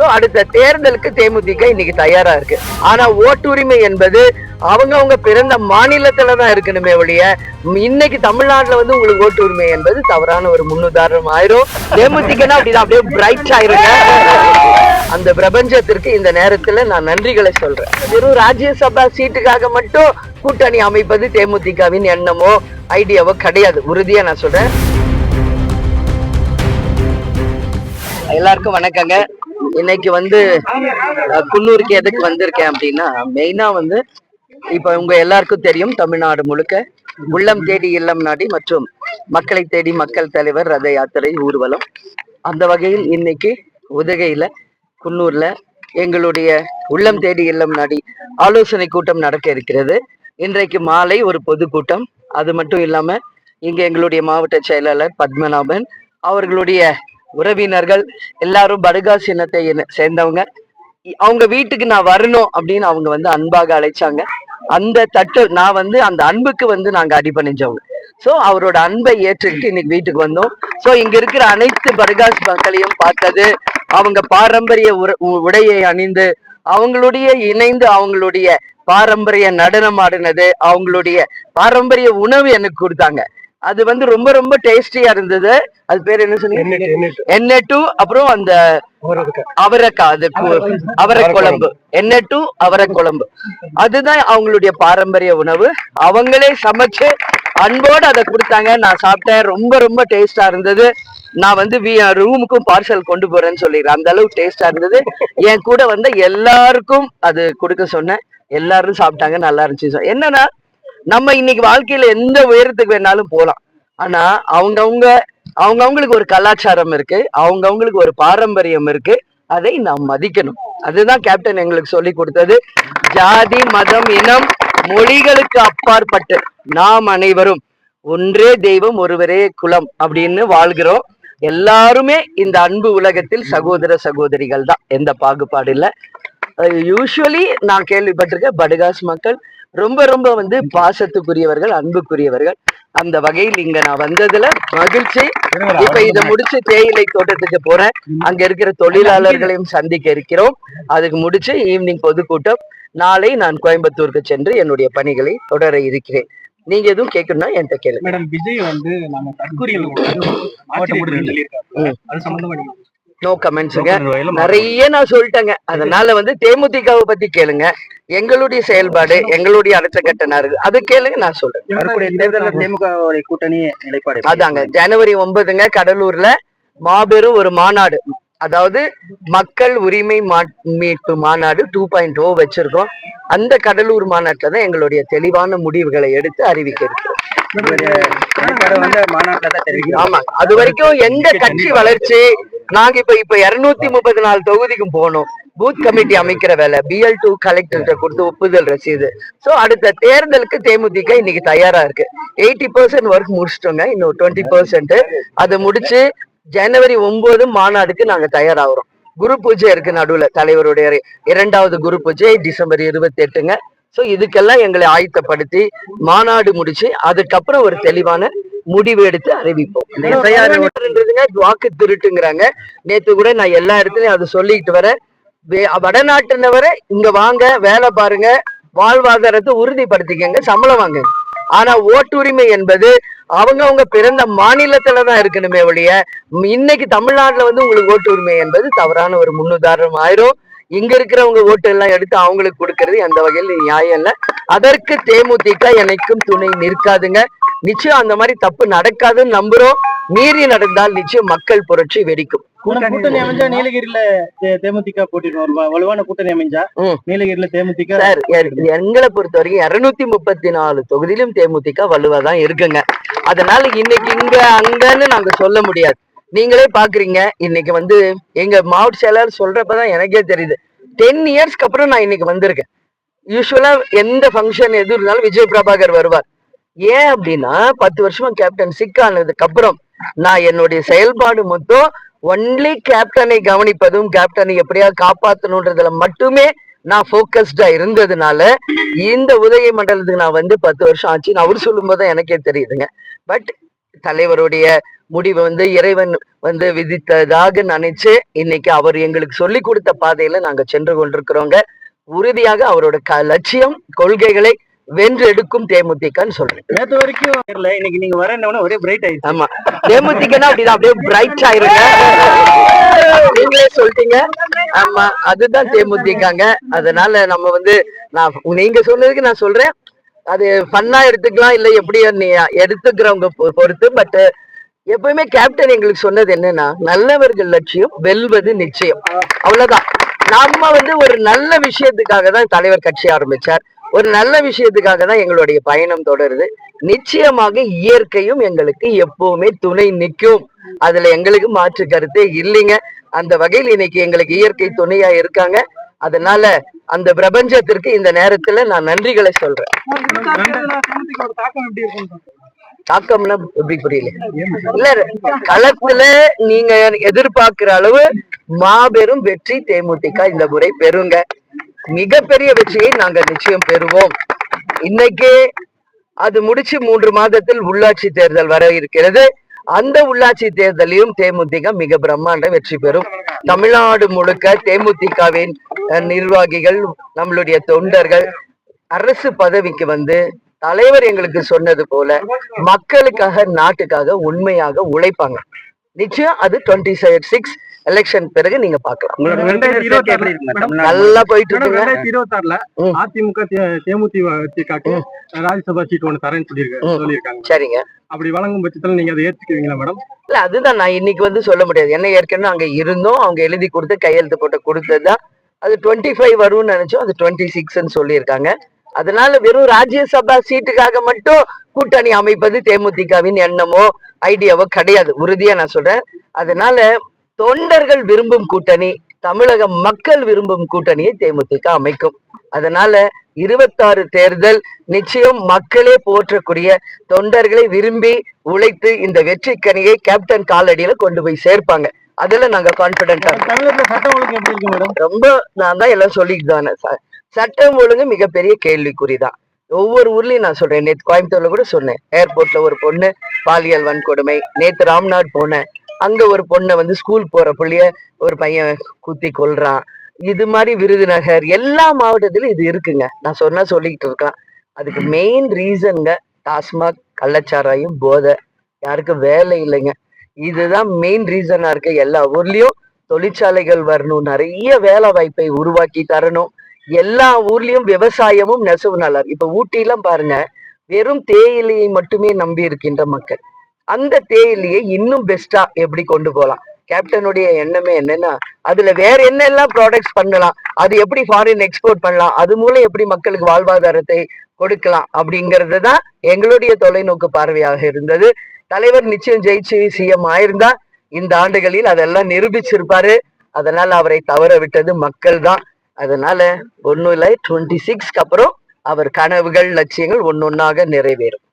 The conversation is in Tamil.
ஸோ அடுத்த தேர்தலுக்கு தேமுதிக இன்னைக்கு தயாரா இருக்கு. ஆனா ஓட்டுரிமை என்பது அவங்கவங்க பிறந்த மாநிலத்துல தான் இருக்கணுமே ஒழிய இன்னைக்கு தமிழ்நாட்டுல வந்து உங்களுக்கு ஓட்டு உரிமை என்பது தவறான ஒரு முன்னுதாரணம் ஆயிரும். தேமுதிகனா அப்படிதான் அப்படியே பிரைட் ஆயிருங்க. அந்த பிரபஞ்சத்திற்கு இந்த நேரத்துல நான் நன்றிகளை சொல்றேன். வெறும் ராஜ்யசபா சீட்டுக்காக மட்டும் கூட்டணி அமைப்பது தேமுதிகவின் எண்ணமோ ஐடியாவோ கிடையாது. உறுதியா நான் சொல்றேன். எல்லாருக்கும் வணக்கங்க. இன்னைக்கு வந்து குன்னூருக்கு எதுக்கு வந்திருக்கேன் அப்படின்னா மெயினா வந்து இப்ப உங்க எல்லாருக்கும் தெரியும் தமிழ்நாடு முழுக்க. உள்ளம் தேடி இல்லம் நாடி மற்றும் மக்களை தேடி மக்கள் தலைவர் ரத யாத்திரை ஊர்வலம். அந்த வகையில் இன்னைக்கு உதகையில குன்னூர்ல எங்களுடைய உள்ளம் தேடி இல்லம் நாடி ஆலோசனை கூட்டம் நடக்க இருக்கிறது. இன்றைக்கு மாலை ஒரு பொதுக்கூட்டம் அது மட்டும் இல்லாம இங்க எங்களுடைய மாவட்ட செயலாளர் பத்மநாபன் அவர்களுடைய உறவினர்கள் எல்லாரும் படுகாஸ் இனத்தை சேர்ந்தவங்க. இ- அவங்க வீட்டுக்கு நான் வரணும் அப்படின்னு அவங்க வந்து அன்பாக அழைச்சாங்க. அந்த தட்டு நான் வந்து அந்த அன்புக்கு வந்து நாங்க அடிபணிஞ்சவங்க. சோ அவரோட அன்பை ஏற்றுக்கிட்டு இன்னைக்கு வீட்டுக்கு வந்தோம். சோ இங்க இருக்கிற அனைத்து படுகாஸ் மக்களையும் பார்த்தது. அவங்க பாரம்பரிய உ- உடையை அணிந்து அவங்களுடைய இணைந்து அவங்களுடைய பாரம்பரிய நடனம் ஆடினது. அவங்களுடைய பாரம்பரிய உணவு எனக்கு கொடுத்தாங்க. அது வந்து ரொம்ப ரொம்ப டேஸ்டியா இருந்தது. அது பேர் என்ன சொன்னீங்க? எண்ணெய் டூ அப்புறம் அந்த அவரைக்காய் அது அவரை குழம்பு எண்ணெய் டூ அவரை குழம்பு அதுதான் அவங்களுடைய பாரம்பரிய உணவு. அவங்களே சமைச்சு அன்போடு அதை கொடுத்தாங்க. நான் சாப்பிட்டேன். ரொம்ப ரொம்ப டேஸ்டா இருந்தது. நான் வந்து ரூமுக்கும் பார்சல் கொண்டு போறேன்னு சொல்லிடுறேன். அந்த அளவுக்கு டேஸ்டா இருந்தது. என் கூட வந்த எல்லாருக்கும் அது கொடுக்க சொன்னேன். எல்லாரும் சாப்பிட்டாங்க. நல்லா இருந்துச்சு. என்னன்னா நம்ம இன்னைக்கு வாழ்க்கையில எந்த உயரத்துக்கு வேணாலும் போலாம். ஆனா அவங்கவங்க அவங்கவுங்களுக்கு ஒரு கலாச்சாரம் இருக்கு அவங்கவுங்களுக்கு ஒரு பாரம்பரியம் இருக்கு அதை நாம் மதிக்கணும். அதுதான் கேப்டன் எங்களுக்கு சொல்லி கொடுத்தது. ஜாதி மதம் இனம் மொழிகளுக்கு அப்பாற்பட்டு நாம் அனைவரும் ஒன்றே தெய்வம் ஒருவரே குலம் அப்படின்னு வாழ்கிறோம். எல்லாருமே இந்த அன்பு உலகத்தில் சகோதர சகோதரிகள் தான் எந்த பாகுபாடு இல்ல. யூஸ்வலி நான் கேள்விப்பட்டிருக்கேன் படுகாஸ் மக்கள் ரொம்ப ரொம்ப வந்து பாசத்துக்குரியவர்கள் அன்புக்குரியவர்கள். அந்த வகையில் இங்க நான் வந்ததுல மகிழ்ச்சி. இப்ப இதை முடிச்சு தேயிலை தோட்டத்துக்கு போறேன். அங்க இருக்கிற தொழிலாளர்களையும் சந்திக்க இருக்கிறோம். அதுக்கு முடிச்சு ஈவினிங் பொதுக்கூட்டம். நாளை நான் கோயம்புத்தூருக்கு சென்று என்னுடைய பணிகளை தொடர இருக்கிறேன். நீங்க எதுவும் கேட்கணும்னா என்கிட்ட கேளுங்க. மேடம் விஜய் வந்து நம்ம தற்கொலைகள் நோ கமெண்ட்ஸுங்க நிறைய நான் சொல்லிட்டேங்க. அதனால வந்து தேமுதிகவை பத்தி கேளுங்க. எங்களுடைய செயல்பாடு எங்களுடைய அடுத்த கட்ட நறு அது கேளுங்க நான் சொல்றேன். திமுக கூட்டணி நிலைப்பாடு அதாங்க. ஜனவரி ஒன்பதுங்க கடலூர்ல மாபெரும் ஒரு மாநாடு. அதாவது மக்கள் உரிமை மா- மீட்பு மாநாடு டூ பாயிண்ட் ஓ வச்சிருக்கோம். அந்த கடலூர் மாநாட்டில் தான் எங்களுடைய தெளிவான முடிவுகளை எடுத்து அறிவிக்க இருக்கிறோம் ஆமா. அது வரைக்கும் எந்த கட்சி வளர்ச்சி நாங்க இப்ப இப்ப இருநூத்தி முப்பத்தி நாலு தொகுதிக்கும் போனோம் பூத் கமிட்டி அமைக்கிற வேலை. பிஎல் டூ கலெக்டர்கிட்ட கொடுத்து ஒப்புதல் ரசீது. சோ அடுத்த தேர்தலுக்கு தேமுதிக இன்னைக்கு தயாரா இருக்கு. எயிட்டி பர்சன்ட் ஒர்க் முடிச்சிட்டோங்க. இன்னும் டுவெண்ட்டி பர்சன்ட் அதை முடிச்சு ஜனவரி ஒன்பது மாநாடுக்கு நாங்க தயாராகிறோம். குரு பூஜை இருக்கு நடுவுல தலைவருடைய இரண்டாவது குரு பூஜை டிசம்பர் இருபத்தி எட்டுங்க சோ இதுக்கெல்லாம் எங்களை ஆயத்தப்படுத்தி மாநாடு முடிச்சு அதுக்கப்புறம் ஒரு தெளிவான முடிவு எடுத்து அறிவிப்போம் வாக்கு திருட்டுங்கிறாங்க. நேத்து கூட நான் எல்லா இடத்துலயும் அதை சொல்லிட்டு வரேன். வடநாட்டினவரை இங்க வாங்க வேலை பாருங்க வாழ்வாதாரத்தை உறுதிப்படுத்திக்கங்க சம்பளம் வாங்க. ஆனா ஓட்டுரிமை என்பது அவங்கவங்க பிறந்த மாநிலத்துல தான் இருக்கணுமே ஒழிய இன்னைக்கு தமிழ்நாட்டுல வந்து உங்களுக்கு ஓட்டு உரிமை என்பது தவறான ஒரு முன்னுதாரணம் ஆயிரும். இங்க இருக்கிறவங்க ஓட்டு எல்லாம் எடுத்து அவங்களுக்கு கொடுக்கறது எந்த வகையில் நியாயம் இல்ல. அதற்கு தேமுதிக என்னைக்கும் துணை நிற்காதுங்க. நிச்சயம் அந்த மாதிரி தப்பு நடக்காதுன்னு நம்புறோம். மீறி நடந்தால் நிச்சயம் மக்கள் புரட்சி வெடிக்கும். கூட்டணி அமைஞ்சா நீலகிரியில தே- தேமுதிக போட்டிருக்கோம் வலுவான கூட்டணி அமைஞ்சா ம். நீலகிரியில தேமுதிக எங்களை பொறுத்த வரைக்கும் இருநூத்தி முப்பத்தி நாலு தொகுதியிலும் தேமுதிக வலுவா தான் இருக்குங்க. அதனால இன்னைக்கு இங்க அங்கன்னு நாங்க சொல்ல முடியாது. நீங்களே பாக்குறீங்க. இன்னைக்கு வந்து எங்க மாவட்ட செயலாளர் சொல்றப்பதான் எனக்கே தெரியுது. டென் இயர்ஸ்க்கு அப்புறம் நான் இன்னைக்கு வந்திருக்கேன். யூஸ்வலா எந்த ஃபங்க்ஷன் எது இருந்தாலும் விஜய் பிரபாகர் வருவார். ஏன் அப்படின்னா பத்து வருஷமா கேப்டன் சிக் ஆனதுக்கு அப்புறம் நான் என்னுடைய செயல்பாடு மொத்தம் ஒன்லி கேப்டனை கவனிப்பதும் கேப்டனை எப்படியாவது காப்பாற்றணுன்றதுல மட்டுமே நான் ஃபோக்கஸ்டா இருந்ததுனால இந்த உதய மண்டலத்துக்கு நான் வந்து பத்து வருஷம் ஆச்சு. அவர் சொல்லும் போது எனக்கே தெரியுதுங்க. பட் தலைவருடைய முடிவு வந்து இறைவன் வந்து விதித்ததாக நினைச்சு இன்னைக்கு அவர் எங்களுக்கு சொல்லி கொடுத்த பாதையில நாங்க சென்று கொண்டிருக்கிறோங்க. உறுதியாக அவரோட க லட்சியம் கொள்கைகளை வென்றெடுக்கும் தேமுதிகன்னு சொல்றேன். நேத்து வரைக்கும் இன்னைக்கு நீங்க வர ஒரே பிரைட் ஆயிடுச்சு. ஆமா. தேமுதிகனா அப்படிதான் அப்படியே பிரைட் ஆயிருங்க. நீங்களே சொல்லிட்டீங்க. ஆமா அதுதான் தேமுதிகங்க. அதனால நம்ம வந்து நான் நீங்க சொன்னதுக்கு நான் சொல்றேன். அது ஃபன்னா எடுத்துக்கலாம் இல்ல எப்படி நீ எடுத்துக்கிறவங்க பொறுத்து பட் எப்பவுமே கேப்டன் எங்களுக்கு சொன்னது என்னன்னா நல்லவர்கள் லட்சியம் வெல்வது நிச்சயம். அவ்வளவுதான். நம்ம வந்து ஒரு நல்ல விஷயத்துக்காக தான் தலைவர் கட்சி ஆரம்பிச்சார். ஒரு நல்ல விஷயத்துக்காக தான் எங்களுடைய பயணம் தொடருது. நிச்சயமாக இயற்கையும் எங்களுக்கு எப்பவுமே துணை நிற்கும். அதுல எங்களுக்கு மாற்று கருத்தே இல்லைங்க. அந்த வகையில் இன்னைக்கு எங்களுக்கு இயற்கை துணையா இருக்காங்க. அதனால அந்த பிரபஞ்சத்திற்கு இந்த நேரத்துல நான் நன்றிகளை சொல்றேன். தாக்கம்னா எப்படி புரியல? இல்ல களத்துல நீங்க எதிர்பார்க்கிற அளவு மாபெரும் வெற்றி தேமுதிக இந்த முறை பெறுங்க. மிகப்பெரிய வெற்றியை நாங்க நிச்சயம் பெறுவோம். இன்னைக்கே அது முடிச்சு மூன்று மாதத்தில் உள்ளாட்சி தேர்தல் வர இருக்கிறது. அந்த உள்ளாட்சி தேர்தலையும் தேமுதிக மிக பிரம்மாண்ட வெற்றி பெறும். தமிழ்நாடு முழுக்க தேமுதிகவின் நிர்வாகிகள் நம்மளுடைய தொண்டர்கள் அரசு பதவிக்கு வந்து தலைவர் எங்களுக்கு சொன்னது போல மக்களுக்காக நாட்டுக்காக உண்மையாக உழைப்பாங்க. நிச்சயம் அது டுவெண்ட்டி சிக்ஸ் எலெக்ஷன் பிறகு நீங்க இருக்குங்க நல்லா போயிட்டு ரெண்டாயிரத்தி இருபத்தி ஆறுல. அதிமுக தே- தேமுதிகக்கு ராஜ்யசபா சீட் ஒண்ணு தரேன்னு சொல்லியிருக்க ம். சொல்லியிருக்காங்க. சரிங்க. அப்படி வழங்கும் பட்சத்துல நீங்க அதை ஏத்துக்குவீங்களா மேடம்? இல்ல அதுதான் நான் இன்னைக்கு வந்து சொல்ல முடியாது. என்ன ஏற்கனவே அங்க இருந்தோம். அவங்க எழுதி கொடுத்து கையெழுத்து போட்டு கொடுத்ததுதான். அது டுவெண்ட்டி ஃபைவ் வரும்னு நினைச்சோம். அது டுவெண்ட்டி சிக்ஸ்ன்னு சொல்லியிருக்காங்க. அதனால வெறும் ராஜ்யசபா சீட்டுக்காக மட்டும் கூட்டணி அமைப்பது தேமுதிகவின் எண்ணமோ ஐடியாவோ கிடையாது. உறுதியா நான் சொல்றேன். அதனால தொண்டர்கள் விரும்பும் கூட்டணி தமிழக மக்கள் விரும்பும் கூட்டணியை தேமுதிக அமைக்கும். அதனால இருபத்தாறு தேர்தல் நிச்சயம் மக்களே போற்றக்கூடிய தொண்டர்களை விரும்பி உழைத்து இந்த வெற்றி கனியை கேப்டன் காலடியில கொண்டு போய் சேர்ப்பாங்க. அதுல நாங்க கான்பிடென்டா இருக்கோம். ரொம்ப நான் தான் எல்லாம் சொல்லிட்டு தானே ச- சட்டம் ஒழுங்கு மிகப்பெரிய கேள்விக்குறிதான். ஒவ்வொரு ஊர்லயும் நான் சொல்றேன். நேத்து கோயம்புத்தூர்ல கூட சொன்னேன். ஏர்போர்ட்ல ஒரு பொண்ணு பாலியல் வன்கொடுமை. நேத்து ராம்நாட் போனேன். அங்க ஒரு பொண்ணை வந்து ஸ்கூல் போற புள்ளிய ஒரு பையன் குத்தி கொள்றான் இது மாதிரி விருதுநகர் எல்லா மாவட்டத்திலும் இது இருக்குங்க. நான் சொன்னா சொல்லிக்கிட்டு இருக்கலாம். அதுக்கு மெயின் ரீசன்ங்க டாஸ்மாக் கள்ளச்சாராயம் போதை. யாருக்கும் வேலை இல்லைங்க. இதுதான் மெயின் ரீசனா இருக்கு எல்லா ஊர்லயும் தொழிற்சாலைகள் வரணும். நிறைய வேலை வாய்ப்பை உருவாக்கி தரணும். எல்லா ஊர்லயும் விவசாயமும் நெசவு நல்லா இருக்கு. இப்ப ஊட்டிலாம் பாருங்க வெறும் தேயிலையை மட்டுமே நம்பி இருக்கின்ற மக்கள். அந்த தேயிலையை இன்னும் பெஸ்டா எப்படி கொண்டு போகலாம்? கேப்டனுடைய எண்ணமே என்னன்னா அதுல வேற என்னெல்லாம் ப்ராடக்ட்ஸ் பண்ணலாம்? அது எப்படி ஃபாரின் எக்ஸ்போர்ட் பண்ணலாம்? அது மூலம் எப்படி மக்களுக்கு வாழ்வாதாரத்தை கொடுக்கலாம்? அப்படிங்கிறது தான் எங்களுடைய தொலைநோக்கு பார்வையாக இருந்தது. தலைவர் நிச்சயம் ஜெயிச்சு சிஎம் ஆயிருந்தா இந்த ஆண்டுகளில் அதெல்லாம் நிரூபிச்சிருப்பாரு. அதனால அவரை தவற விட்டது மக்கள் தான். அதனால ஒன்னும் இல்லை டுவெண்ட்டி சிக்ஸ்க்கு அப்புறம் அவர் கனவுகள் லட்சியங்கள் ஒன்னொன்னாக நிறைவேறும்.